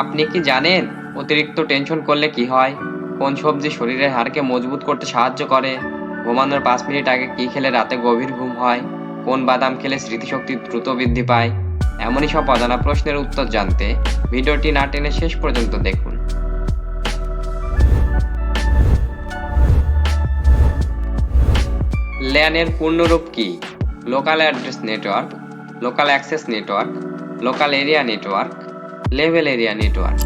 আপনি কি জানেন অতিরিক্ত টেনশন করলে কি হয়? কোন সবজি শরীরের হাড়কে মজবুত করতে সাহায্য করে? ঘুমানোর পাঁচ মিনিট আগে কি খেলে রাতে গভীর ঘুম হয়? কোন বাদাম খেলে স্মৃতিশক্তি দ্রুত বৃদ্ধি পায়? এমনই সব অজানা প্রশ্নের উত্তর জানতে ভিডিওটি না টেনে শেষ পর্যন্ত দেখুন। ল্যানের পূর্ণরূপ কি? Local address network, local access network, local area network level area network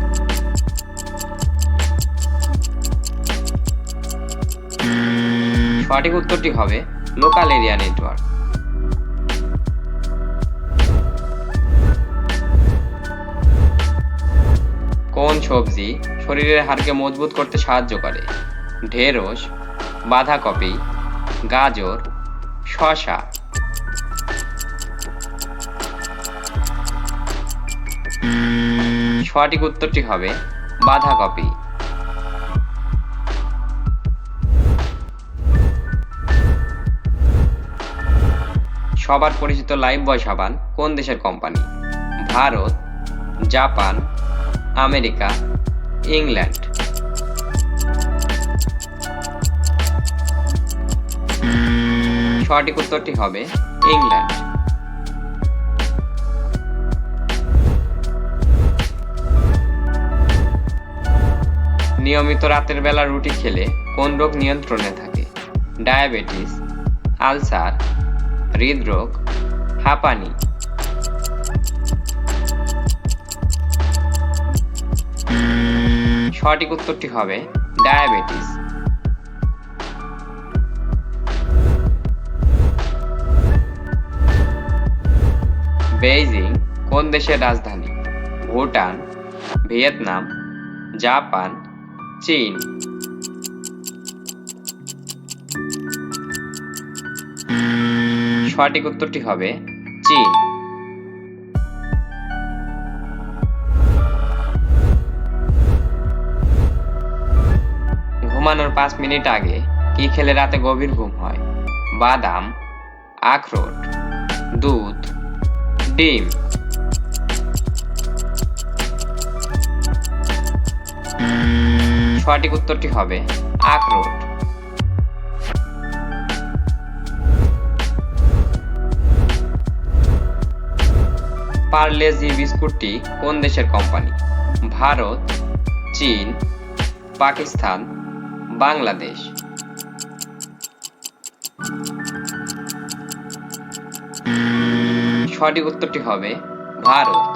সঠিক উত্তরটি হবে লোকাল এরিয়া নেটওয়ার্ক কোন সবজি শরীরের হাড়কে মজবুত করতে সাহায্য করে? ঢেঁড়স, বাঁধাকপি, গাজর, শসা। সঠিক উত্তরটি হবে বাঁধাকপি। সবার পরিচিত লাইফ বয় সাবান কোন দেশের company? Bharat, Japan, America, England. সঠিক উত্তরটি হবে ইংল্যান্ড। নিয়মিত রাতের বেলা রুটি খেলে কোন রোগ নিয়ন্ত্রণে থাকে? ডায়াবেটিস, আলসার, হৃদরোগ, হাঁপানি। সঠিক উত্তরটি হবে ডায়াবেটিস। বেইজিং কোন দেশের রাজধানী? ভুটান, ভিয়েতনাম, জাপান চীন। সঠিক উত্তরটি হবে চীন। ঘুমানোর পাঁচ মিনিট আগে কি খেলে রাতে গভীর ঘুম হয়? বাদাম, আখরোট, দুধ, ডিম। সঠিক উত্তরটি হবে আখরোট। পার্লেজি বিস্কুটটি কোন দেশের কোম্পানি? ভারত, চীন, পাকিস্তান, বাংলাদেশ। সঠিক উত্তরটি হবে ভারত।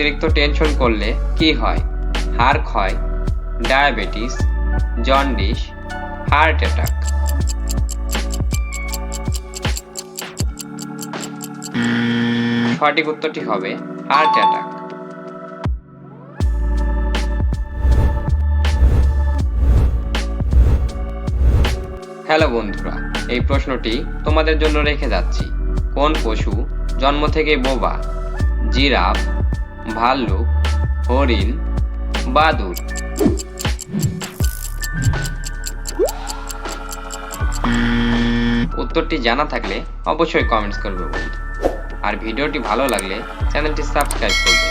অতিরিক্ত টেনশন করলে কি হয়? হাড় ক্ষয় ডায়াবেটিস, জন্ডিস হার্ট অ্যাটাক সঠিক উত্তরটি হবে হার্ট অ্যাটাক হ্যালো বন্ধুরা, এই প্রশ্নটি তোমাদের জন্য রেখে যাচ্ছি। কোন পশু জন্ম থেকে বোবা? জিরাফ ভাল্লুক, হরিণ বাদুর উত্তরটি জানা থাকলে অবশ্যই কমেন্টস করবে বন্ধু। আর ভিডিওটি ভালো লাগলে চ্যানেলটি সাবস্ক্রাইব করবে।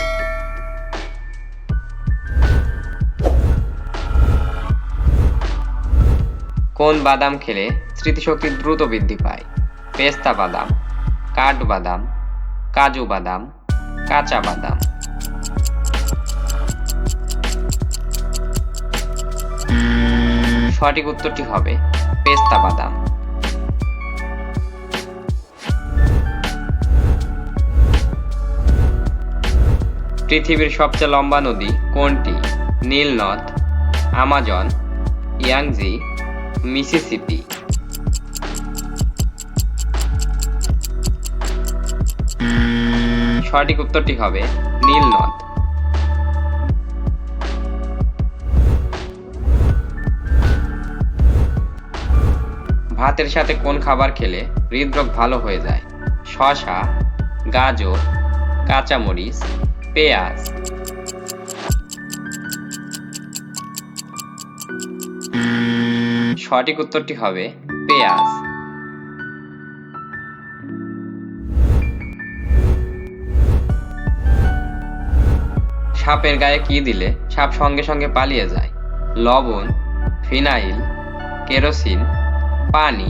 কোন বাদাম খেলে স্মৃতিশক্তি দ্রুত বৃদ্ধি পায়? পেস্তা বাদাম, কাঠ বাদাম, কাজু বাদাম, কাঁচা বাদাম। সঠিক উত্তরটি হবে পেস্তা বাদাম। পৃথিবীর সবচেয়ে লম্বা নদী কোনটি? নীল নদ, আমাজন, ইয়াংজি, মিসিসিপি। সঠিক উত্তরটি হবে নীল নদ। ভাতের সাথে কোন খাবার খেলে হৃদরোগ ভালো হয়ে যায়? শশা গাজর, কাঁচামরিচ, পেঁয়াজ। সঠিক উত্তরটি হবে পেঁয়াজ। সাপের গায়ে কি দিলে সাপ সঙ্গে সঙ্গে পালিয়ে যায়? লবণ, ফিনাইল, কেরোসিন পানি।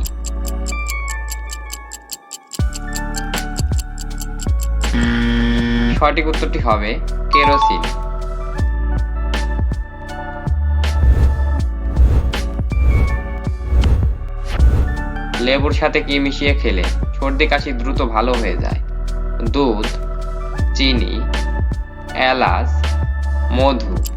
সঠিক উত্তরটি হবে কেরোসিন। লেবুর সাথে কি মিশিয়ে খেলে সর্দি কাশি দ্রুত ভালো হয়ে যায়? দুধ, চিনি, এলাচ, মধু।